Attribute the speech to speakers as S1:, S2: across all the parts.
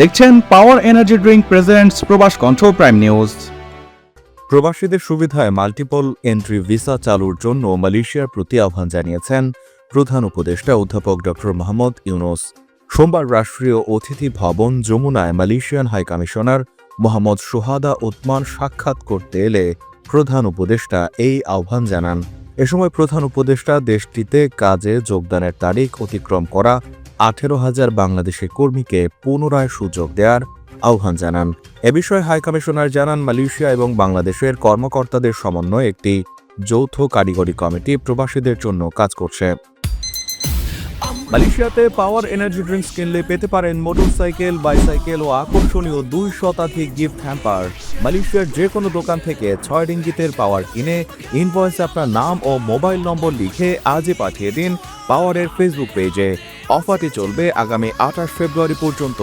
S1: দেখছেন power energy drink presents প্রবাস কণ্ঠ প্রাইম নিউজ
S2: প্রবাসীদের সুবিধায় মাল্টিপল এন্ট্রি ভিসা চালুর জন্য মালয়েশিয়ার প্রতি আহ্বান জানিয়েছেন প্রধান উপদেষ্টা অধ্যাপক ড মোহাম্মদ ইউনুস। সোমবার রাষ্ট্রীয় অতিথি ভবন যমুনায় Malaysian high commissioner Mohammad Sohada Othman সাক্ষাৎ করতে এলে প্রধান উপদেষ্টা এই আহ্বান জানান। এ সময় প্রধান উপদেষ্টা দেশটিতে কাজে যোগদানের তারিখ অতিক্রম করা আঠেরো হাজার বাংলাদেশের কর্মীকে পুনরায় সুযোগ দেওয়ার আহ্বান জানান। এ বিষয়ে হাইকমিশনার জানান, মালয়েশিয়া এবং বাংলাদেশের কর্মকর্তাদের সমন্বয়ে একটি যৌথ কারিগরি কমিটি প্রবাসীদের জন্য কাজ করছে। মালয়েশিয়াতে পাওয়ার এনার্জি ড্রিঙ্কস কিনলে পেতে পারেন মোটরসাইকেল, বাইসাইকেল ও আকর্ষণীয় দুই শতাধিক গিফট হ্যাম্পার। মালয়েশিয়ার যে কোনো দোকান থেকে ছয় রিঙ্গিতের পাওয়ার কিনে ইনভয়েসে আপনার নাম ও মোবাইল নম্বর লিখে আজই পাঠিয়ে দিন পাওয়ারের ফেসবুক পেজে। অফারটি চলবে আগামী আঠাশ ফেব্রুয়ারি পর্যন্ত।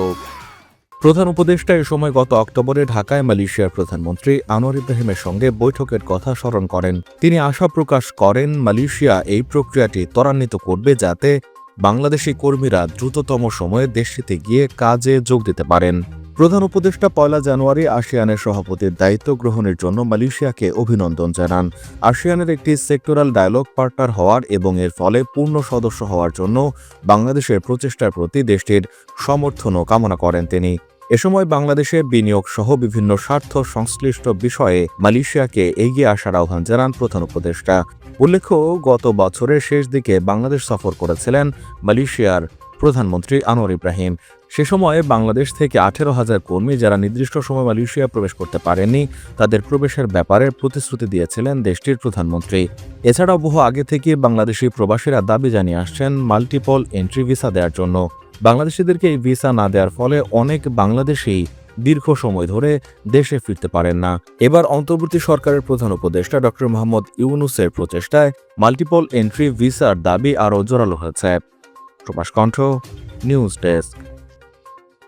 S2: প্রধান উপদেষ্টা এ সময় গত অক্টোবরে ঢাকায় মালয়েশিয়ার প্রধানমন্ত্রী আনোয়ার ইব্রাহিমের সঙ্গে বৈঠকের কথা স্মরণ করেন। তিনি আশা প্রকাশ করেন মালয়েশিয়া এই প্রক্রিয়াটি ত্বরান্বিত করবে যাতে বাংলাদেশি কর্মীরা দ্রুততম সময়ে দেশটিতে গিয়ে কাজে যোগ দিতে পারেন। প্রধান উপদেষ্টা পয়লা জানুয়ারি আসিয়ানের সভাপতির দায়িত্ব গ্রহণের জন্য মালয়েশিয়াকে অভিনন্দন জানান। আসিয়ানের একটি সেক্টরাল ডায়ালগ পার্টনার হওয়ার এবং এর ফলে পূর্ণ সদস্য হওয়ার জন্য বাংলাদেশের প্রচেষ্টার প্রতি দেশটির সমর্থনও কামনা করেন তিনি। এ সময় বাংলাদেশে বিনিয়োগ সহ বিভিন্ন স্বার্থ সংশ্লিষ্ট বিষয়ে মালয়েশিয়াকে এগিয়ে আসার আহ্বান জানান প্রধান উপদেষ্টা। উল্লেখ্য, গত বছরের শেষ দিকে বাংলাদেশ সফর করেছিলেন মালয়েশিয়ার প্রধানমন্ত্রী আনোয়ার ইব্রাহিম। সে সময়ে বাংলাদেশ থেকে আঠেরো হাজার কর্মী যারা নির্দিষ্ট সময় মালয়েশিয়া প্রবেশ করতে পারেননি, তাদের প্রবেশের ব্যাপারে প্রতিশ্রুতি দিয়েছিলেন দেশটির প্রধানমন্ত্রী। এছাড়াও বহু আগে থেকে বাংলাদেশি প্রবাসীরা দাবি জানিয়ে আসছেন মাল্টিপল এন্ট্রি ভিসা দেওয়ার জন্য। বাংলাদেশিদেরকে এই ভিসা না দেওয়ার ফলে অনেক বাংলাদেশেই দীর্ঘ সময় ধরে দেশে ফিরতে পারেন না। এবার অন্তর্বর্তী সরকারের প্রধান উপদেষ্টা ড. মোহাম্মদ ইউনুসের প্রচেষ্টায় মাল্টিপল এন্ট্রি ভিসার দাবি আরও জোরালো হয়েছে। প্রকাশ কণ্ঠ, নিউজ ডেস্ক।